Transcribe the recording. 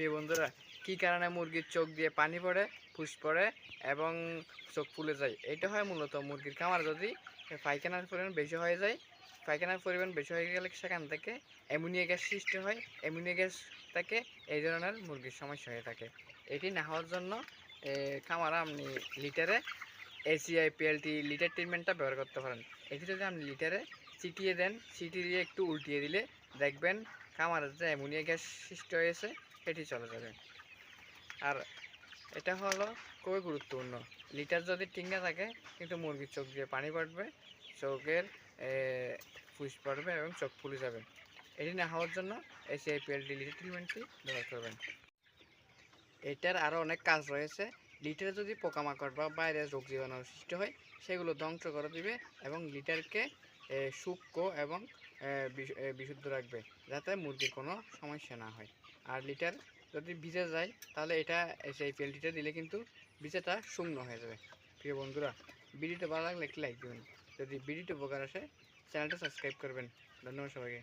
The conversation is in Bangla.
প্রিয় বন্ধুরা, কী কারণে মুরগির চোখ দিয়ে পানি পড়ে, ফুস পড়ে এবং চোখ ফুলে যায়? এটা হয় মূলত মুরগির খামার। যদি পায়খানার পরিমাণ বেশি হয়ে যায়, পায়খানার পরিমাণ বেশি হয়ে গেলে সেখান থেকে অ্যামোনিয়া গ্যাস সৃষ্টি হয়। অ্যামোনিয়া গ্যাস থেকে এই ধরনের মুরগির সমস্যা হয়ে থাকে। এটি না হওয়ার জন্য খামারে আপনি লিটারে এসিআই, পিএলটি, লিটার ট্রিটমেন্টটা ব্যবহার করতে পারেন। এটি যদি আপনি লিটারে চিটিয়ে দেন চিটিয়ে একটু উল্টিয়ে দিলে দেখবেন খামারের যে অ্যামোনিয়া গ্যাস সৃষ্টি হয়েছে এটি চলে যাবে। আর এটা হলো খুবই গুরুত্বপূর্ণ। লিটার যদি না থাকে, কিন্তু মুরগির চোখ দিয়ে পানি পড়বে, চোখের ফুস পড়বে এবং চোখ ফুলে যাবে। এটি না হওয়ার জন্য এসিআই পিএলটি লিটার ট্রিটমেন্টটি ব্যবহার করবেন। এটার আরও অনেক কাজ রয়েছে। লিটারে যদি পোকামাকড় বা বাইরে রোগ জীবাণুর সৃষ্টি হয়, সেগুলো ধ্বংস করে দিবে এবং লিটারকে সূক্ষ্ম এবং বিশুদ্ধ রাখবে, যাতে মুরগির কোনো সমস্যা না হয়। আর লিটার যদি ভিজে যায়, তাহলে এটা, সেই পেলটিটা দিলে কিন্তু ভিজাটা শুকনো হয়ে যাবে। প্রিয় বন্ধুরা, ভিডিওটা ভালো লাগলে একটি লাইক দেবেন। যদি ভিডিওটা উপকার আসে, চ্যানেলটা সাবস্ক্রাইব করবেন। ধন্যবাদ সবাইকে।